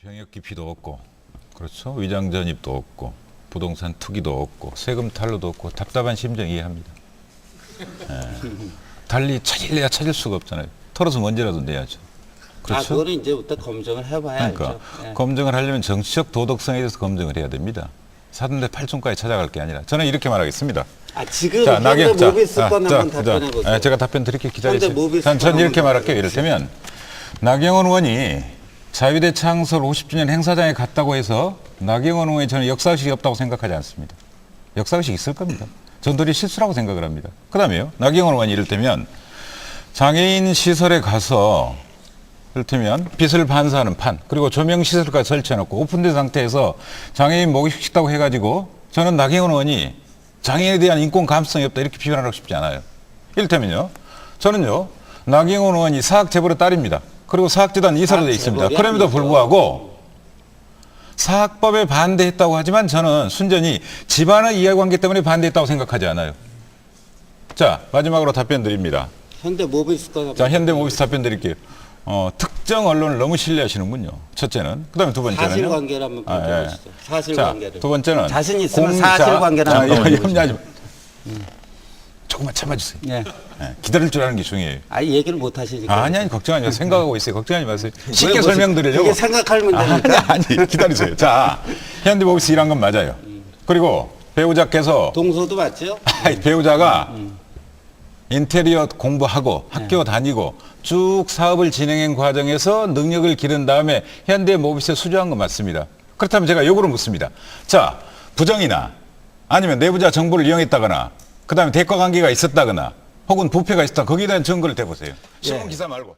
병역 기피도 없고 그렇죠 위장 전입도 없고 부동산 투기도 없고 세금 탈루도 없고 답답한 심정 이해합니다. 예. 달리 찾을래야 찾을 수가 없잖아요. 털어서 언제라도 내야죠. 아, 그렇죠. 그거는 이제부터 검증을 해봐야 죠. 그러니까 예. 검증을 하려면 정치적 도덕성에 대해서 검증을 해야 됩니다. 사돈대 팔촌까지 찾아갈 게 아니라 저는 이렇게 말하겠습니다. 아, 지금 자, 현대 낙연, 자, 모비스 아, 건 자, 한번 답변해 자, 보세요. 예, 제가 답변 드릴게요. 기다리세요. 모비스 전, 전건 이렇게 말할게요. 이를테면 나경원 의원이 자유대 창설 50주년 행사장에 갔다고 해서 나경원 의원이 저는 역사의식이 없다고 생각하지 않습니다. 역사의식이 있을 겁니다. 전들이 실수라고 생각을 합니다. 그 다음에요. 나경원 의원이 이를테면 장애인 시설에 가서 이를테면 빛을 반사하는 판 그리고 조명 시설까지 설치해놓고 오픈된 상태에서 장애인 목욕 식다고 해가지고 저는 나경원 의원이 장애인에 대한 인권 감수성이 없다 이렇게 비판하고 싶지 않아요. 이를테면요. 저는요. 나경원 의원이 사학 재벌의 딸입니다. 그리고 사학재단 이사로 아, 되어 있습니다. 재벌이 그럼에도 아니죠. 불구하고 사학법에 반대했다고 하지만 저는 순전히 집안의 이해관계 때문에 반대했다고 생각하지 않아요. 자 마지막으로 답변 드립니다. 현대 모비스 자, 현대 모비스 답변 드릴게요. 어, 특정 언론을 너무 신뢰하시는군요. 첫째는. 그 다음에 두 번째는요. 사실관계를 한번 아, 예. 사실관계를. 자, 두 번째는. 자신 있으면 사실관계를 한번 자, 보 조금만 참아주세요. 예. 예, 기다릴 줄 아는 게 중요해요. 아, 얘기를 못 하시니까. 아니, 아니, 걱정하지 마세요. 생각하고 있어요. 걱정하지 마세요. 쉽게 무슨- 설명드리려고. 그게 생각할 아니, 문제니까. 아니, 기다리세요. 자, 현대모비스 일한 건 맞아요. 그리고 배우자께서 동서도 맞죠? 아이, 배우자가 인테리어 공부하고 학교 네. 다니고 쭉 사업을 진행한 과정에서 능력을 기른 다음에 현대 모비스에 수주한 건 맞습니다. 그렇다면 제가 역으로 묻습니다. 자, 부정이나 아니면 내부자 정보를 이용했다거나 그 다음에 대가 관계가 있었다거나 혹은 부패가 있었다 거기에 대한 증거를 대보세요. 신문 예. 기사 말고.